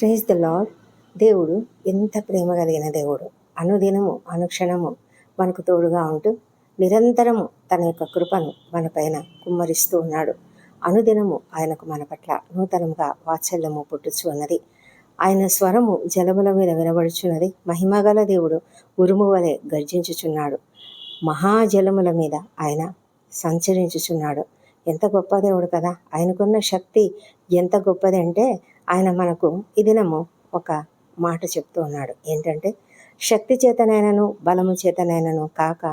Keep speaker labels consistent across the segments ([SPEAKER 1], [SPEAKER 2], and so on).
[SPEAKER 1] Praise the lord దేవుడు ఎంత ప్రేమ కలిగిన దేవుడు. అనుదినము అనుక్షణము మనకు తోడుగా ఉంటూ నిరంతరము తన యొక్క కృపను మన పైన కుమ్మరిస్తూ ఉన్నాడు. అనుదినము ఆయనకు మన పట్ల నూతనంగా వాత్సల్యము పుట్టుచు ఉన్నది. ఆయన స్వరము జలముల మీద వినబడుచున్నది. మహిమగల దేవుడు ఉరుము వలె గర్జించుచున్నాడు. మహాజలముల మీద ఆయన సంచరించుచున్నాడు. ఎంత గొప్ప దేవుడు కదా. ఆయనకున్న శక్తి ఎంత గొప్పది అంటే ఆయన మనకు ఈ దినము ఒక మాట చెప్తూ ఉన్నాడు. ఏంటంటే శక్తి చేతనైనను బలము చేతనైనను కాక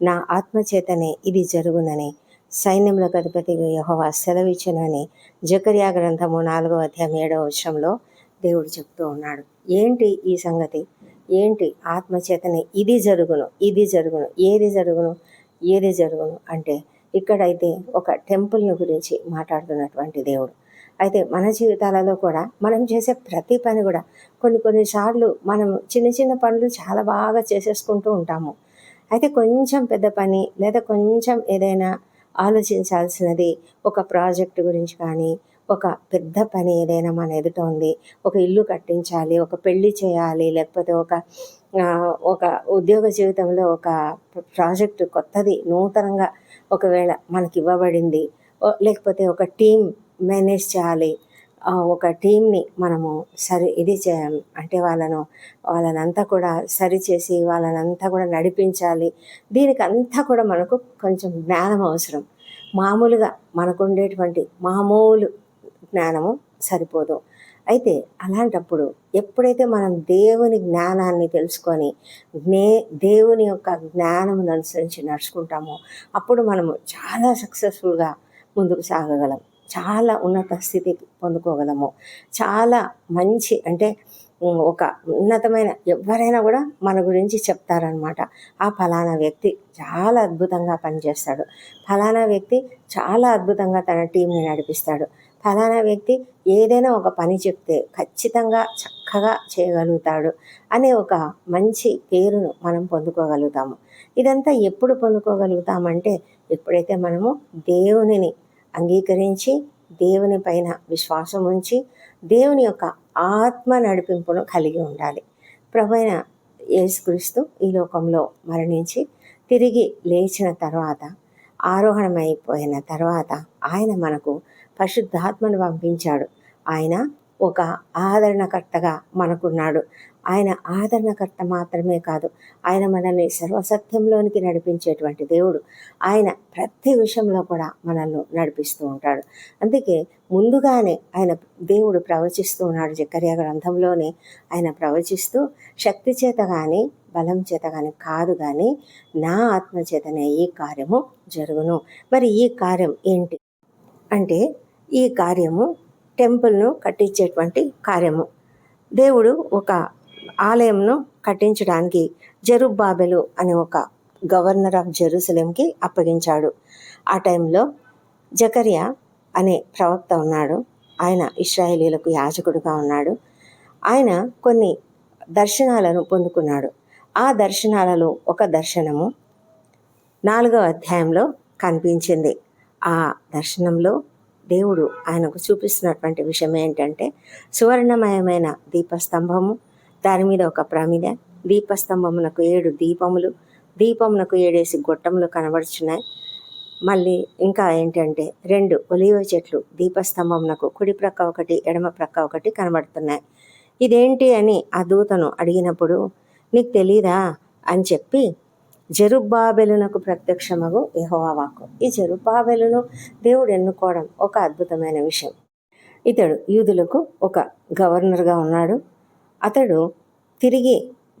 [SPEAKER 1] నా ఆత్మ చేతనే ఇది జరుగునని సైన్యంలో అధిపతి యహోవా సెలవిచ్చునని జకర్యా గ్రంథము నాలుగో అధ్యాయం ఏడవ వచనంలో దేవుడు చెప్తూ ఉన్నాడు. ఏంటి ఈ సంగతి? ఏంటి ఆత్మ చేతనే ఇది జరుగును ఇది జరుగును ఏది జరుగును ఏది జరుగును? అంటే ఇక్కడైతే ఒక టెంపుల్ని గురించి మాట్లాడుతున్నటువంటి దేవుడు. అయితే మన జీవితాలలో కూడా మనం చేసే ప్రతి పని కూడా కొన్ని కొన్నిసార్లు మనం చిన్న చిన్న పనులు చాలా బాగా చేసేసుకుంటూ ఉంటాము. అయితే కొంచెం పెద్ద పని లేదా కొంచెం ఏదైనా ఆలోచించాల్సినది ఒక ప్రాజెక్ట్ గురించి కానీ ఒక పెద్ద పని ఏదైనా మన ఎదుట ఉంది ఒక ఇల్లు కట్టించాలి ఒక పెళ్ళి చేయాలి లేకపోతే ఒక ఒక ఉద్యోగ జీవితంలో ఒక ప్రాజెక్టు కొత్తది నూతనంగా ఒకవేళ మనకి ఇవ్వబడింది ఓ- లేకపోతే ఒక టీం మేనేజ్ చేయాలి. ఒక టీంని మనము సరి ఇది చేయాలి అంటే వాళ్ళను వాళ్ళనంతా కూడా సరిచేసి వాళ్ళనంతా కూడా నడిపించాలి. దీనికి అంతా కూడా మనకు కొంచెం జ్ఞానం అవసరం. మామూలుగా మనకు ఉండేటువంటి మామూలు జ్ఞానము సరిపోదు. అయితే అలాంటప్పుడు ఎప్పుడైతే మనం దేవుని జ్ఞానాన్ని తెలుసుకొని జ్ఞే దేవుని యొక్క జ్ఞానమును అనుసరించి నడుచుకుంటామో అప్పుడు మనము చాలా సక్సెస్ఫుల్గా ముందుకు సాగగలం. చాలా ఉన్నత స్థితికి పొందుకోగలము. చాలా మంచి అంటే ఒక ఉన్నతమైన ఎవరైనా కూడా మన గురించి చెప్తారనమాట. ఆ ఫలానా వ్యక్తి చాలా అద్భుతంగా పనిచేస్తాడు. ఫలానా వ్యక్తి చాలా అద్భుతంగా తన టీంని నడిపిస్తాడు. ఫలానా వ్యక్తి ఏదైనా ఒక పని చెప్తే ఖచ్చితంగా చక్కగా చేయగలుగుతాడు అనే ఒక మంచి పేరును మనం పొందుకోగలుగుతాము. ఇదంతా ఎప్పుడు పొందుకోగలుగుతామంటే ఎప్పుడైతే మనము దేవునిని అంగీకరించి దేవుని పైన విశ్వాసం ఉంచి దేవుని యొక్క ఆత్మ నడిపింపును కలిగి ఉండాలి. ప్రభైన యేసుక్రీస్తు ఈ లోకంలో మరణించి తిరిగి లేచిన తర్వాత ఆరోహణమైపోయిన తర్వాత ఆయన మనకు పరిశుద్ధాత్మను పంపించాడు. ఆయన ఒక ఆదరణకర్తగా మనకున్నాడు. ఆయన ఆదరణకర్త మాత్రమే కాదు ఆయన మనల్ని సర్వసత్యంలోనికి నడిపించేటువంటి దేవుడు. ఆయన ప్రతి విషయంలో కూడా మనల్ని నడిపిస్తూ ఉంటాడు. అందుకే ముందుగానే ఆయన దేవుడు ప్రవచిస్తూ ఉన్నాడు జకర్య గ్రంథంలోనే. ఆయన ప్రవచిస్తూ శక్తి చేత కానీ బలం చేత కానీ కాదు కానీ నా ఆత్మ చేతనే ఈ కార్యము జరుగును. మరి ఈ కార్యం ఏంటి? అంటే ఈ కార్యము టెంపుల్ను కట్టించేటువంటి కార్యము. దేవుడు ఒక ఆలయంను కట్టించడానికి జరుబ్బాబెలు అనే ఒక గవర్నర్ ఆఫ్ జెరూసలేంకి అప్పగించాడు. ఆ టైంలో జకరియా అనే ప్రవక్త ఉన్నాడు. ఆయన ఇస్రాయేలీలకు యాజకుడుగా ఉన్నాడు. ఆయన కొన్ని దర్శనాలను పొందుకున్నాడు. ఆ దర్శనాలలో ఒక దర్శనము నాలుగవ అధ్యాయంలో కనిపించింది. ఆ దర్శనంలో దేవుడు ఆయనకు చూపిస్తున్నటువంటి విషయం ఏంటంటే సువర్ణమయమైన దీపస్తంభము దాని మీద ఒక ప్రమిద. దీపస్తంభమునకు ఏడు దీపములు. దీపమునకు ఏడేసి గొట్టములు కనబడుచున్నాయి. మళ్ళీ ఇంకా ఏంటంటే రెండు ఒలివ చెట్లు దీపస్తంభమునకు కుడి ప్రక్క ఒకటి ఎడమ ప్రక్క ఒకటి కనబడుతున్నాయి. ఇదేంటి అని ఆ దూతను అడిగినప్పుడు నీకు తెలీదా? అని చెప్పి జరుబ్బాబెలునకు ప్రత్యక్షమగు యహోవాకు వాక్కు. ఈ జరుబ్బాబెలును దేవుడు ఎన్నుకోవడం ఒక అద్భుతమైన విషయం. ఇతడు యూదులకు ఒక గవర్నర్గా ఉన్నాడు. అతడు తిరిగి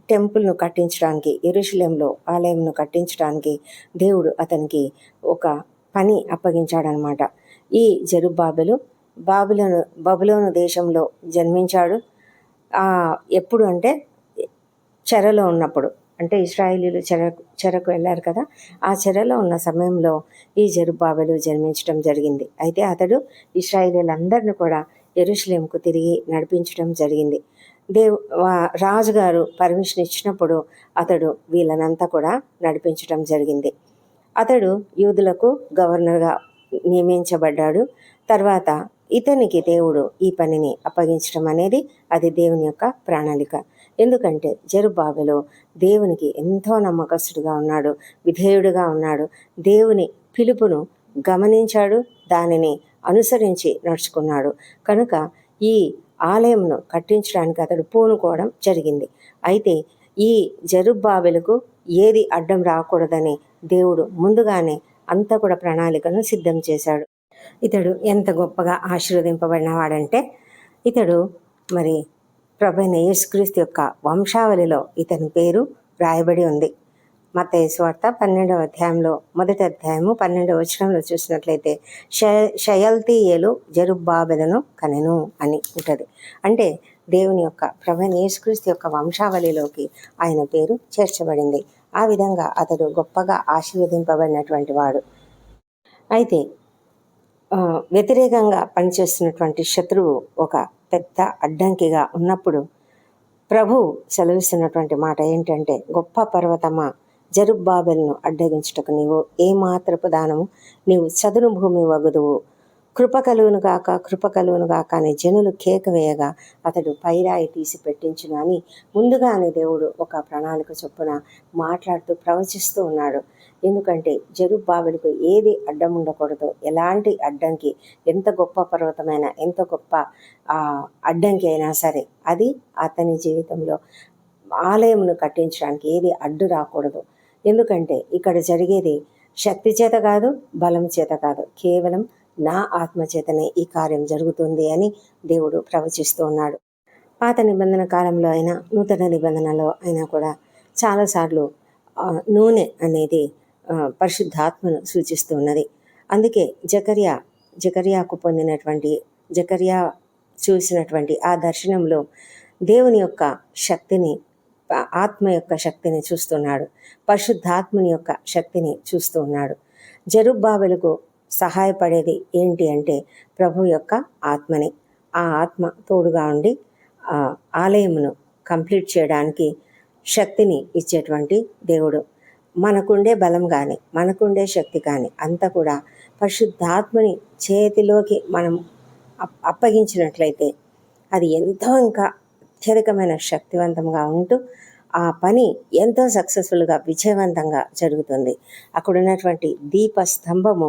[SPEAKER 1] టెంపుల్ను కట్టించడానికి ఎరుషులేంలో ఆలయంను కట్టించడానికి దేవుడు అతనికి ఒక పని అప్పగించాడనమాట. ఈ జరుబ్బాబెలు బాబులోను బబులోను దేశంలో జన్మించాడు. ఎప్పుడు అంటే చెరలో ఉన్నప్పుడు. అంటే ఇస్రాయేలీలు చెర చెరకు వెళ్ళారు కదా. ఆ చెరలో ఉన్న సమయంలో ఈ జరుబాబెలు జన్మించడం జరిగింది. అయితే అతడు ఇస్రాయేలీలందరిని కూడా ఎరుషలేంకు తిరిగి నడిపించడం జరిగింది. దేవ్ రాజుగారు పర్మిషన్ ఇచ్చినప్పుడు అతడు వీళ్ళనంతా కూడా నడిపించడం జరిగింది. అతడు యూదులకు గవర్నర్గా నియమించబడ్డాడు. తర్వాత ఇతనికి దేవుడు ఈ పనిని అప్పగించడం అనేది అది దేవుని యొక్క ప్రణాళిక. ఎందుకంటే జరుబాబులో దేవునికి ఎంతో నమ్మకస్తుడిగా ఉన్నాడు విధేయుడిగా ఉన్నాడు. దేవుని పిలుపును గమనించాడు దానిని అనుసరించి నడుచుకున్నాడు. కనుక ఈ ఆలయంను కట్టించడానికి అతడు పూనుకోవడం జరిగింది. అయితే ఈ జరుబ్బాబెలకు ఏది అడ్డం రాకూడదని దేవుడు ముందుగానే అంతా కూడా ప్రణాళికను సిద్ధం చేశాడు. ఇతడు ఎంత గొప్పగా ఆశీర్వదింపబడినవాడంటే ఇతడు మరి ప్రభైన యేసుక్రీస్తు యొక్క వంశావళిలో ఇతని పేరు రాయబడి ఉంది. మత వార్త పన్నెండవ అధ్యాయంలో మొదటి అధ్యాయము పన్నెండవ వచనంలో చూసినట్లయితే షయ షయల్తీయేలు జరుబ్బాబెలను కనెను అని ఉంటుంది. అంటే దేవుని యొక్క ప్రభైన యేసుక్రీస్తు యొక్క వంశావళిలోకి ఆయన పేరు చేర్చబడింది. ఆ విధంగా అతడు గొప్పగా ఆశీర్వదింపబడినటువంటి వాడు. అయితే వ్యతిరేకంగా పనిచేస్తున్నటువంటి శత్రువు ఒక పెద్ద అడ్డంకిగా ఉన్నప్పుడు ప్రభు సెలవిస్తున్నటువంటి మాట ఏంటంటే గొప్ప పర్వతమా జరుబ్బాబెల్ను అడ్డగించుటకు నీవు ఏమాత్రపు దానము? నీవు చదును భూమి వగుదువు. కృప కలుగును గాక కృప కలుగును గాక అని జనులు కేక వేయగా అతడు పైరాయి తీసి పెట్టించును అని ముందుగానే దేవుడు ఒక ప్రణాళిక చొప్పున మాట్లాడుతూ ప్రవచిస్తూ ఉన్నాడు. ఎందుకంటే జరుబ్బాబులకు ఏది అడ్డం ఉండకూడదు ఎలాంటి అడ్డంకి ఎంత గొప్ప పర్వతమైనా ఎంత గొప్ప అడ్డంకి అయినా సరే అది అతని జీవితంలో ఆలయమును కట్టించడానికి ఏది అడ్డు రాకూడదు. ఎందుకంటే ఇక్కడ జరిగేది శక్తి చేత కాదు బలం చేత కాదు. కేవలం నా ఆత్మ చేతనే ఈ కార్యం జరుగుతుంది అని దేవుడు ప్రవచిస్తూ ఉన్నాడు. పాత నిబంధన కాలంలో అయినా నూతన నిబంధనలో అయినా కూడా చాలాసార్లు నూనె అనేది పరిశుద్ధాత్మను సూచిస్తూ ఉన్నది. అందుకే జకర్యా జకర్యాకు పొందినటువంటి జకర్యా చూసినటువంటి ఆ దర్శనంలో దేవుని యొక్క శక్తిని ఆత్మ యొక్క శక్తిని చూస్తున్నాడు. పరిశుద్ధాత్మని యొక్క శక్తిని చూస్తూ ఉన్నాడు. జరుబ్బాబెలకు సహాయపడేది ఏంటి అంటే ప్రభు యొక్క ఆత్మని. ఆ ఆత్మ తోడుగా ఉండి ఆలయమును కంప్లీట్ చేయడానికి శక్తిని ఇచ్చేటువంటి దేవుడు. మనకుండే బలం కానీ మనకుండే శక్తి కానీ అంతా కూడా పరిశుద్ధాత్మని చేతిలోకి మనం అప్- అప్పగించినట్లయితే అది ఎంతో ఇంకా అత్యధికమైన శక్తివంతంగా ఉంటూ ఆ పని ఎంతో సక్సెస్ఫుల్గా విజయవంతంగా జరుగుతుంది. అక్కడ ఉన్నటువంటి దీప స్తంభము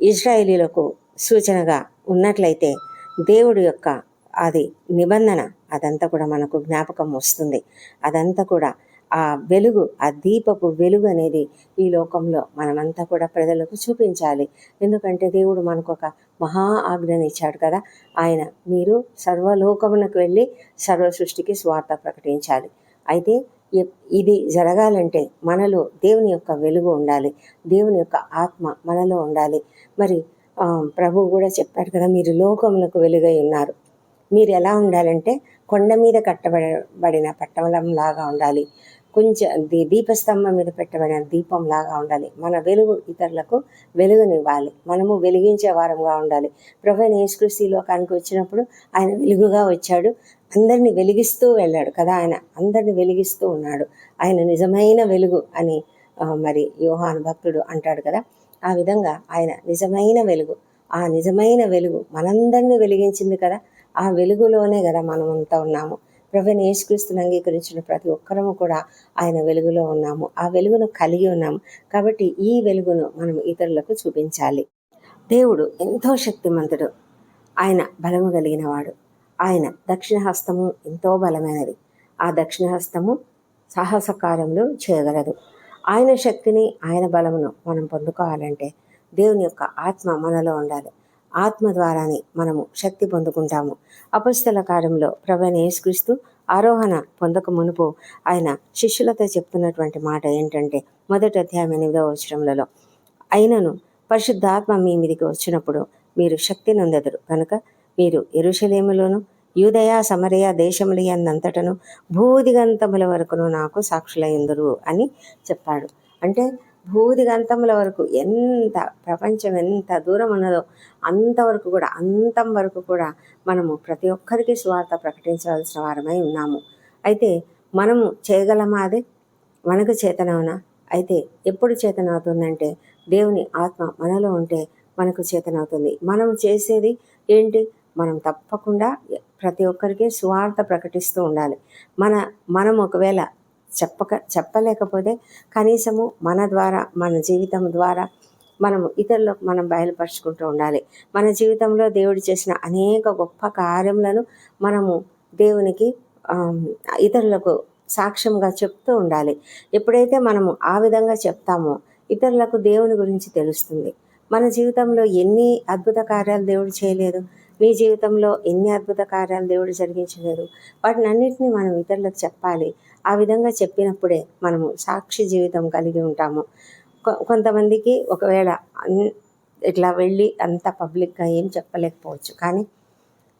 [SPEAKER 1] ఇజ్రాయేలీలకు సూచనగా ఉన్నట్లయితే దేవుడి యొక్క అది నిబంధన అదంతా కూడా మనకు జ్ఞాపకం వస్తుంది. అదంతా కూడా ఆ వెలుగు ఆ దీపపు వెలుగు అనేది ఈ లోకంలో మనమంతా కూడా ప్రజలకు చూపించాలి. ఎందుకంటే దేవుడు మనకు ఒక మహా ఆజ్ఞని ఇచ్చాడు కదా. ఆయన మీరు సర్వలోకమునకు వెళ్ళి సర్వ సృష్టికి స్వార్థ ప్రకటించాలి. అయితే ఇది జరగాలంటే మనలో దేవుని యొక్క వెలుగు ఉండాలి. దేవుని యొక్క ఆత్మ మనలో ఉండాలి. మరి ప్రభు ప్రభువు కూడా చెప్పాడు కదా మీరు లోకమునకు వెలుగై ఉన్నారు. మీరు ఎలా ఉండాలంటే కొండ మీద కట్టబడబడిన పట్టణం లాగా ఉండాలి. కొంచెం దీ- దీపస్తంభం మీద పెట్టబడిన దీపం లాగా ఉండాలి. మన వెలుగు ఇతరులకు వెలుగునివ్వాలి. మనము వెలిగించే వారంగా ఉండాలి. ప్రభు యేసుక్రీస్తు లోకానికి వచ్చినప్పుడు ఆయన వెలుగుగా వచ్చాడు. అందరిని వెలిగిస్తూ వెళ్ళాడు కదా ఆయన. అందరిని వెలిగిస్తూ ఉన్నాడు. ఆయన నిజమైన వెలుగు అని మరి యోహాను భక్తుడు అంటాడు కదా. ఆ విధంగా ఆయన నిజమైన వెలుగు ఆ నిజమైన వెలుగు మనందరినీ వెలిగించింది కదా. ఆ వెలుగులోనే కదా మనమంతా ఉన్నాము. ప్రభుని యేసుక్రీస్తుని అంగీకరించిన ప్రతి ఒక్కరము కూడా ఆయన వెలుగులో ఉన్నాము. ఆ వెలుగును కలిగి ఉన్నాము. కాబట్టి ఈ వెలుగును మనం ఇతరులకు చూపించాలి. దేవుడు ఎంతో శక్తిమంతుడు. ఆయన బలము కలిగిన వాడు. ఆయన దక్షిణ హస్తము ఎంతో బలమైనది. ఆ దక్షిణ హస్తము సాహసకారంలో చేయగలదు. ఆయన శక్తిని ఆయన బలమును మనం పొందుకోవాలంటే దేవుని యొక్క ఆత్మ మనలో ఉండాలి. ఆత్మ ద్వారానే మనము శక్తి పొందుకుంటాము. అపస్తుల కాలంలో ప్రవణ యేసుక్రీస్తు ఆరోహణ పొందక మునుపు ఆయన శిష్యులతో చెప్తున్నటువంటి మాట ఏంటంటే మొదటి అధ్యాయం ఎనిమిదవ వచనములలో అయినను పరిశుద్ధాత్మ మీ మీదికి వచ్చినప్పుడు మీరు శక్తి నొందెదరు. కనుక మీరు ఎరుషలేములోను యూదయ సమరయ దేశములంతటను భూదిగంతముల వరకును నాకు సాక్షులయ్యందరు అని చెప్పాడు. అంటే భూదిగంతముల వరకు ఎంత ప్రపంచం ఎంత దూరం ఉన్నదో అంతవరకు కూడా అంతం వరకు కూడా మనము ప్రతి ఒక్కరికి స్వార్థ ప్రకటించవలసిన వారమై ఉన్నాము. అయితే మనము చేయగలమా అదే? మనకు చేతనవునా? అయితే ఎప్పుడు చేతనవుతుందంటే దేవుని ఆత్మ మనలో ఉంటే మనకు చేతనవుతుంది. మనం చేసేది ఏంటి? మనం తప్పకుండా ప్రతి ఒక్కరికి స్వార్థ ప్రకటిస్తూ ఉండాలి. మన మనం ఒకవేళ చెప్పక చెప్పలేకపోతే కనీసము మన ద్వారా మన జీవితం ద్వారా మనము ఇతరులకు మనం బయలుపరుచుకుంటూ ఉండాలి. మన జీవితంలో దేవుడు చేసిన అనేక గొప్ప కార్యములను మనము దేవునికి ఇతరులకు సాక్ష్యంగా చెప్తూ ఉండాలి. ఎప్పుడైతే మనము ఆ విధంగా చెప్తామో ఇతరులకు దేవుని గురించి తెలుస్తుంది. మన జీవితంలో ఎన్ని అద్భుత కార్యాలు దేవుడు చేయలేదు. మీ జీవితంలో ఎన్ని అద్భుత కార్యాలు దేవుడు జరిగించలేదు. వాటిని అన్నిటినీ మనం ఇతరులకు చెప్పాలి. ఆ విధంగా చెప్పినప్పుడే మనము సాక్షి జీవితం కలిగి ఉంటాము. కొ- కొంతమందికి ఒకవేళ ఇట్లా వెళ్ళి అంత పబ్లిక్గా ఏం చెప్పలేకపోవచ్చు. కానీ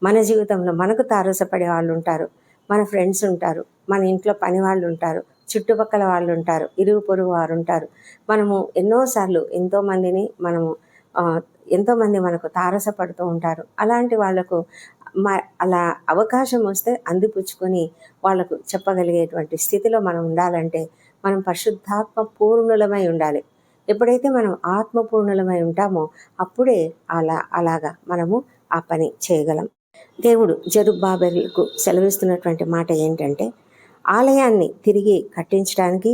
[SPEAKER 1] మన జీవితంలో మనకు తారసపడే వాళ్ళు ఉంటారు మన ఫ్రెండ్స్ ఉంటారు మన ఇంట్లో పని వాళ్ళు ఉంటారు చుట్టుపక్కల వాళ్ళు ఉంటారు ఇరుగు పొరుగు వారు ఉంటారు. మనము ఎన్నోసార్లు ఎంతోమందిని మనము ఎంతోమంది మనకు తారసపడుతూ ఉంటారు. అలాంటి వాళ్ళకు అలా అవకాశం వస్తే అందిపుచ్చుకొని వాళ్ళకు చెప్పగలిగేటువంటి స్థితిలో మనం ఉండాలంటే మనం పరిశుద్ధాత్మ పూర్ణులమై ఉండాలి. ఎప్పుడైతే మనం ఆత్మపూర్ణులమై ఉంటామో అప్పుడే అలా అలాగా మనము ఆ పని చేయగలం. దేవుడు జరుబ్బాబెలకు సెలవిస్తున్నటువంటి మాట ఏంటంటే ఆలయాన్ని తిరిగి కట్టించడానికి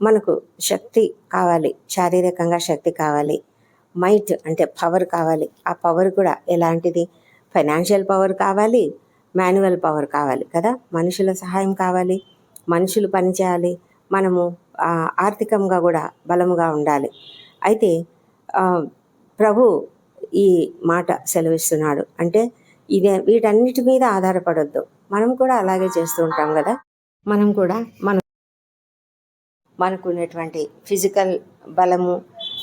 [SPEAKER 1] మనకు శక్తి కావాలి శారీరకంగా శక్తి కావాలి. మైట్ అంటే పవర్ కావాలి. ఆ పవర్ కూడా ఎలాంటిది? ఫైనాన్షియల్ పవర్ కావాలి మాన్యువల్ పవర్ కావాలి కదా? మనుషుల సహాయం కావాలి మనుషులు పనిచేయాలి మనము ఆర్థికంగా కూడా బలముగా ఉండాలి. అయితే ప్రభు ఈ మాట సెలవిస్తున్నాడు. అంటే ఇదే వీటన్నిటి మీద ఆధారపడొద్దు. మనం కూడా అలాగే చేస్తూ ఉంటాం కదా? మనం కూడా మన మనకున్నటువంటి ఫిజికల్ బలము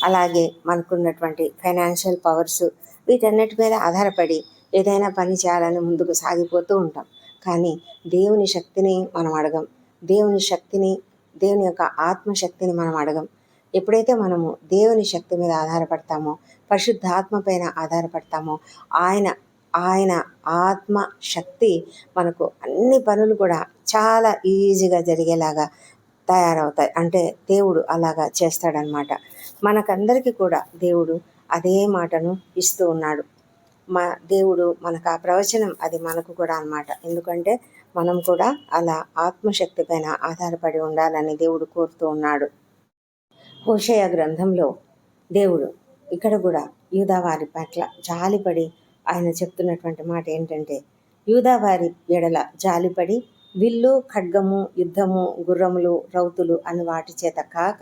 [SPEAKER 1] అలాగే మనకున్నటువంటి ఫైనాన్షియల్ పవర్స్ వీటన్నిటి మీద ఆధారపడి ఏదైనా పని చేయాలని ముందుకు సాగిపోతూ ఉంటాం. కానీ దేవుని శక్తిని మనం అడగం. దేవుని శక్తిని దేవుని యొక్క ఆత్మశక్తిని మనం అడగం. ఎప్పుడైతే మనము దేవుని శక్తి మీద ఆధారపడతామో పరిశుద్ధాత్మ పైన ఆధారపడతామో ఆయన ఆయన ఆత్మ శక్తి మనకు అన్ని పనులు కూడా చాలా ఈజీగా జరిగేలాగా తయారవుతాయి. అంటే దేవుడు అలాగా చేస్తాడనమాట. మనకందరికీ కూడా దేవుడు అదే మాటను ఇస్తూ ఉన్నాడు. మా దేవుడు మనకు ఆ ప్రవచనం అది మనకు కూడా అన్నమాట. ఎందుకంటే మనం కూడా అలా ఆత్మశక్తి పైన ఆధారపడి ఉండాలని దేవుడు కోరుతూ ఉన్నాడు. హోషయ గ్రంథంలో దేవుడు ఇక్కడ కూడా యూదావారి పట్ల జాలిపడి ఆయన చెప్తున్నటువంటి మాట ఏంటంటే యూదావారి ఎడల జాలిపడి విల్లు ఖడ్గము యుద్ధము గుర్రములు రౌతులు అని వాటి చేత కాక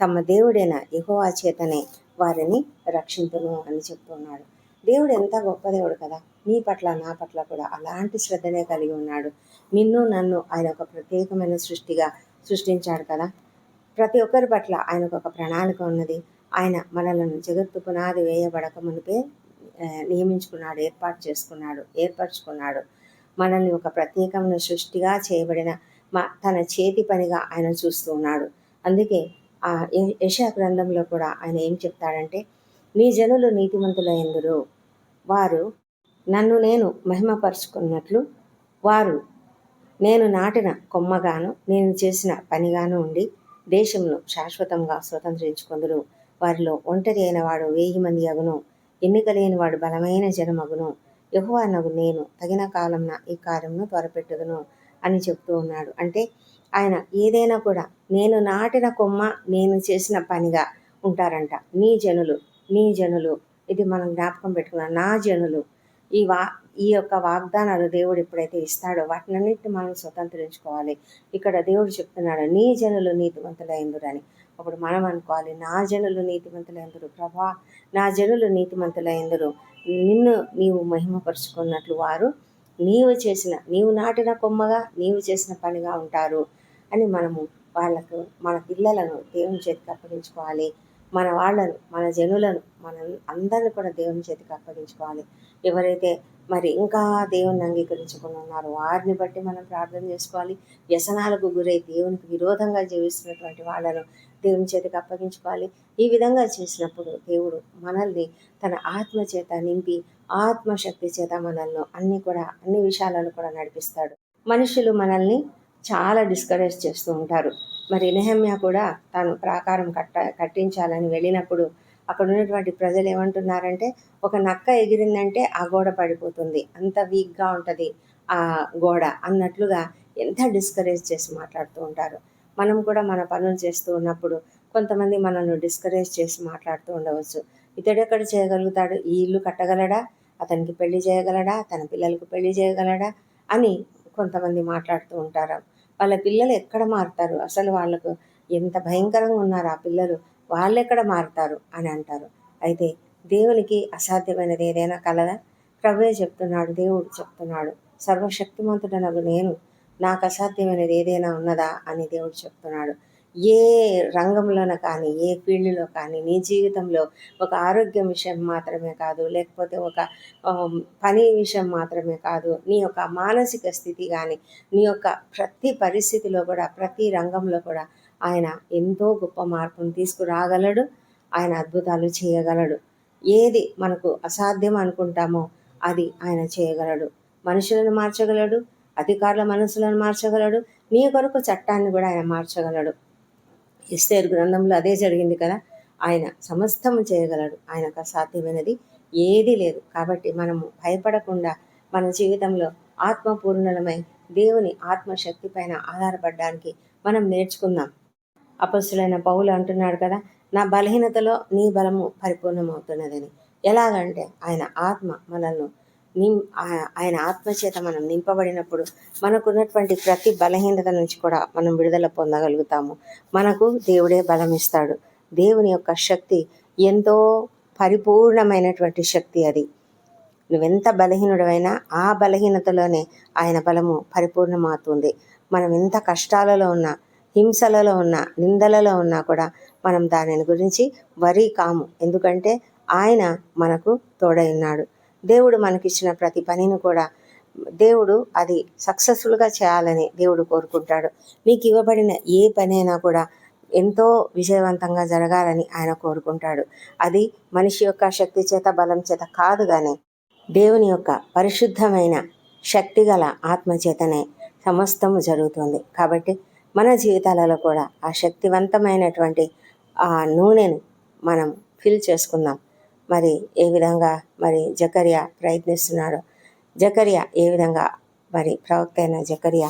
[SPEAKER 1] తమ దేవుడైన ఎహోవా చేతనే వారిని రక్షించును అని చెప్తున్నాడు దేవుడు ఎంత గొప్ప దేవుడు కదా? నీ పట్ల నా పట్ల కూడా అలాంటి శ్రద్ధనే కలిగి ఉన్నాడు. నిన్ను నన్ను ఆయన ఒక ప్రత్యేకమైన సృష్టిగా సృష్టించాడు కదా? ప్రతి ఒక్కరి పట్ల ఆయనకు ఒక ప్రణాళిక ఉన్నది. ఆయన మనలను జగత్తు పునాది వేయబడక మునిపే నియమించుకున్నాడు ఏర్పాటు చేసుకున్నాడు ఏర్పరచుకున్నాడు. మనల్ని ఒక ప్రత్యేకమైన సృష్టిగా చేయబడిన మా తన చేతి పనిగా ఆయన చూస్తూ ఉన్నాడు. అందుకే ఆ యె- గ్రంథంలో కూడా ఆయన ఏం చెప్తాడంటే నీ జనులు నీతిమంతులైందురు. వారు నన్ను నేను మహిమపరుచుకున్నట్లు వారు నేను నాటిన కొమ్మగాను నేను చేసిన పనిగాను ఉండి దేశంను శాశ్వతంగా స్వతంత్రించుకొందురు. వారిలో ఒంటరి అయిన వాడు వెయ్యి మంది అగును ఎన్నిక లేని వాడు బలమైన జనమగును యెహోవా నగు నేను తగిన కాలంన ఈ కార్యమును త్వరపెట్టుదును అని చెప్తూ ఉన్నాడు. అంటే ఆయన ఏదైనా కూడా నేను నాటిన కొమ్మ నేను చేసిన పనిగా ఉంటారంట. నీ జనులు నీ జనులు ఇది మనం జ్ఞాపకం పెట్టుకున్నాం. నా జనులు ఈ వా ఈ యొక్క వాగ్దానాలు దేవుడు ఎప్పుడైతే ఇస్తాడో వాటినన్నిటిని మనం స్వతంత్రించుకోవాలి. ఇక్కడ దేవుడు చెప్తున్నాడు నీ జనులు నీతిమంతులైందురని. అప్పుడు మనం అనుకోవాలి నా జనులు నీతిమంతులైందురు ప్రభా నా జనులు నీతిమంతులైందురు. నిన్ను నీవు మహిమపరుచుకున్నట్లు వారు నీవు చేసిన నీవు నాటిన కొమ్మగా నీవు చేసిన పనిగా ఉంటారు అని మనము వాళ్ళకు మన పిల్లలను దేవుని చేతికి అప్పగించుకోవాలి. మన వాళ్ళను మన జనులను మన అందరిని కూడా దేవుని చేతికి అప్పగించుకోవాలి. ఎవరైతే మరి ఇంకా దేవుని అంగీకరించకుండా ఉన్నారో వారిని బట్టి మనం ప్రార్థన చేసుకోవాలి. వ్యసనాలకు గురై దేవునికి విరోధంగా జీవిస్తున్నటువంటి వాళ్ళను దేవుని చేతికి అప్పగించుకోవాలి. ఈ విధంగా చేసినప్పుడు దేవుడు మనల్ని తన ఆత్మ చేత నింపి ఆత్మశక్తి చేత మనల్ని అన్ని కూడా అన్ని విషయాలను కూడా నడిపిస్తాడు. మనుషులు మనల్ని చాలా డిస్కరేజ్ చేస్తూ ఉంటారు. మరి నెహమ్య కూడా తాను ప్రాకారం కట్ట కట్టించాలని వెళ్ళినప్పుడు అక్కడ ఉన్నటువంటి ప్రజలు ఏమంటున్నారంటే ఒక నక్క ఎగిరిందంటే ఆ గోడ పడిపోతుంది. అంత వీక్గా ఉంటుంది ఆ గోడ అన్నట్లుగా ఎంత డిస్కరేజ్ చేసి మాట్లాడుతూ ఉంటారు. మనం కూడా మన పనులు చేస్తూ ఉన్నప్పుడు కొంతమంది మనల్ని డిస్కరేజ్ చేసి మాట్లాడుతూ ఉండవచ్చు. ఇతడు ఎక్కడ చేయగలుగుతాడు? ఈ ఇల్లు కట్టగలడా? అతనికి పెళ్ళి చేయగలడా? తన పిల్లలకు పెళ్ళి చేయగలడా? అని కొంతమంది మాట్లాడుతూ ఉంటారు. వాళ్ళ పిల్లలు ఎక్కడ మారుతారు? అసలు వాళ్ళకు ఎంత భయంకరంగా ఉన్నారు ఆ పిల్లలు? వాళ్ళు ఎక్కడ మారుతారు? అని అంటారు. అయితే దేవునికి అసాధ్యమైనది ఏదైనా కలదా? ప్రభువే చెప్తున్నాడు దేవుడు చెప్తున్నాడు. సర్వశక్తిమంతుడనగు నేను. నాకు అసాధ్యమైనది ఏదైనా ఉన్నదా? అని దేవుడు చెప్తున్నాడు. ఏ రంగంలోన కానీ ఏ ఫీల్డ్లో కానీ నీ జీవితంలో ఒక ఆరోగ్యం విషయం మాత్రమే కాదు లేకపోతే ఒక పని విషయం మాత్రమే కాదు నీ యొక్క మానసిక స్థితి కానీ నీ యొక్క ప్రతి పరిస్థితిలో కూడా ప్రతి రంగంలో కూడా ఆయన ఎంతో గొప్ప మార్పును తీసుకురాగలడు ఆయన అద్భుతాలు చేయగలడు. ఏది మనకు అసాధ్యం అనుకుంటామో అది ఆయన చేయగలడు. మనుషులను మార్చగలడు అధికారుల మనసులను మార్చగలడు నీ కొరకు చట్టాన్ని కూడా ఆయన మార్చగలడు. ఎస్తేరు గ్రంథంలో అదే జరిగింది కదా? ఆయన సమస్తము చేయగలడు. ఆయనకు అసాధ్యమైనది ఏదీ లేదు. కాబట్టి మనము భయపడకుండా మన జీవితంలో ఆత్మపూర్ణలమై దేవుని ఆత్మశక్తి పైన ఆధారపడడానికి మనం నేర్చుకుందాం. అపస్సులైన పౌలు అంటున్నాడు కదా నా బలహీనతలో నీ బలము పరిపూర్ణమవుతున్నదని. ఎలాగంటే ఆయన ఆత్మ మనల్ని నిం ఆయన ఆత్మచేత మనం నింపబడినప్పుడు మనకున్నటువంటి ప్రతి బలహీనత నుంచి కూడా మనం విడుదల పొందగలుగుతాము. మనకు దేవుడే బలం ఇస్తాడు దేవుని యొక్క శక్తి ఎంతో పరిపూర్ణమైనటువంటి శక్తి అది. నువ్వెంత బలహీనుడవైనా ఆ బలహీనతలోనే ఆయన బలము పరిపూర్ణమవుతుంది. మనం ఎంత కష్టాలలో ఉన్నా హింసలలో ఉన్నా నిందలలో ఉన్నా కూడా మనం దానిని గురించి వరి కాము. ఎందుకంటే ఆయన మనకు తోడైనాడు దేవుడు మనకిచ్చిన ప్రతి పనిని కూడా దేవుడు అది సక్సెస్ఫుల్గా చేయాలని దేవుడు కోరుకుంటాడు. మీకు ఇవ్వబడిన ఏ పని అయినా కూడా ఎంతో విజయవంతంగా జరగాలని ఆయన కోరుకుంటాడు. అది మనిషి యొక్క శక్తి చేత బలం చేత కాదు కానీ దేవుని యొక్క పరిశుద్ధమైన శక్తి గల ఆత్మచేతనే సమస్తము జరుగుతుంది. కాబట్టి మన జీవితాలలో కూడా ఆ శక్తివంతమైనటువంటి ఆ నూనెను మనం ఫిల్ చేసుకుందాం. మరి ఏ విధంగా మరి జకరియా ప్రయత్నిస్తున్నాడో జకరియా ఏ విధంగా మరి ప్రవక్త అయిన జకరియా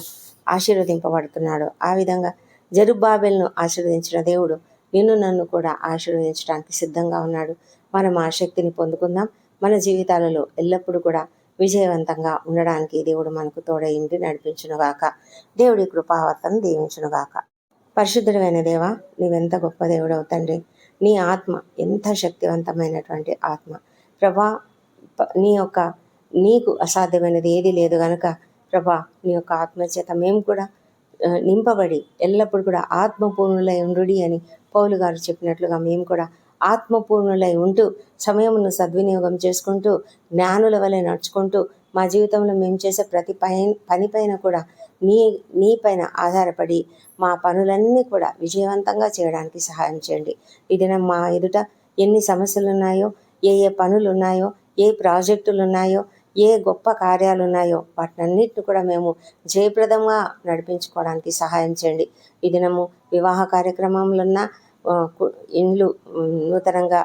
[SPEAKER 1] ఆశీర్వదింపబడుతున్నాడో ఆ విధంగా జరుబాబెల్ను ఆశీర్వదించిన దేవుడు నిన్ను నన్ను కూడా ఆశీర్వదించడానికి సిద్ధంగా ఉన్నాడు. మనం ఆ శక్తిని పొందుకుందాం. మన జీవితాలలో ఎల్లప్పుడూ కూడా విజయవంతంగా ఉండడానికి దేవుడు మనకు తోడయిండి నడిపించునుగాక. దేవుడి కృపావర్తను దీవించునుగాక. పరిశుద్ధుడైన దేవా నీవెంత గొప్ప దేవుడవు తండ్రి. నీ ఆత్మ ఎంత శక్తివంతమైనటువంటి ఆత్మ. ప్రభా నీ యొక్క నీకు అసాధ్యమైనది ఏది లేదు కనుక ప్రభా నీ యొక్క ఆత్మ చేత మేము కూడా నింపబడి ఎల్లప్పుడూ కూడా ఆత్మపూర్ణులై ఉండుడి అని పౌలు గారు చెప్పినట్లుగా మేము కూడా ఆత్మపూర్ణులై ఉంటూ సమయమును సద్వినియోగం చేసుకుంటూ జ్ఞానుల వలె నడుచుకుంటూ మా జీవితంలో మేము చేసే ప్రతి పై పనిపైన కూడా నీ మీపైన ఆధారపడి మా పనులన్నీ కూడా విజయవంతంగా చేయడానికి సహాయం చేయండి. ఈ దినం మా ఎదుట ఎన్ని సమస్యలు ఉన్నాయో ఏ ఏ పనులు ఉన్నాయో ఏ ప్రాజెక్టులు ఉన్నాయో ఏ గొప్ప కార్యాలు ఉన్నాయో వాటినన్నిటిని కూడా మేము జయప్రదంగా నడిపించుకోవడానికి సహాయం చేయండి. ఈ దినము వివాహ కార్యక్రమంలో ఇండ్లు నూతనంగా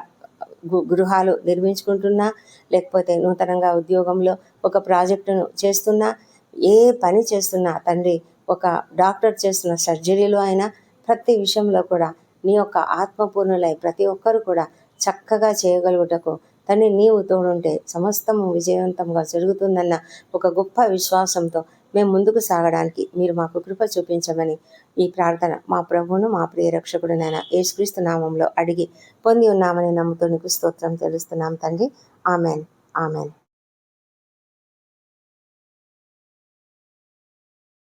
[SPEAKER 1] గృహాలు నిర్మించుకుంటున్నా లేకపోతే నూతనంగా ఉద్యోగంలో ఒక ప్రాజెక్టును చేస్తున్నా ఏ పని చేస్తున్నా తండ్రి ఒక డాక్టర్ చేస్తున్న సర్జరీలో అయినా ప్రతి విషయంలో కూడా నీ యొక్క ఆత్మపూర్ణులై ప్రతి ఒక్కరు కూడా చక్కగా చేయగలుగుటకు తండ్రి నీవు తోడుంటే సమస్తము విజయవంతంగా జరుగుతుందన్న ఒక గొప్ప విశ్వాసంతో మేము ముందుకు సాగడానికి మీరు మాకు కృప చూపించమని ఈ ప్రార్థన మా ప్రభువును మా ప్రియ రక్షకుడునైన యేసుక్రీస్తు నామంలో అడిగి పొంది ఉన్నామని నమ్ముతూ నీకు స్తోత్రం తెలుస్తున్నాం తండ్రి. ఆమెన్. ఆమెన్.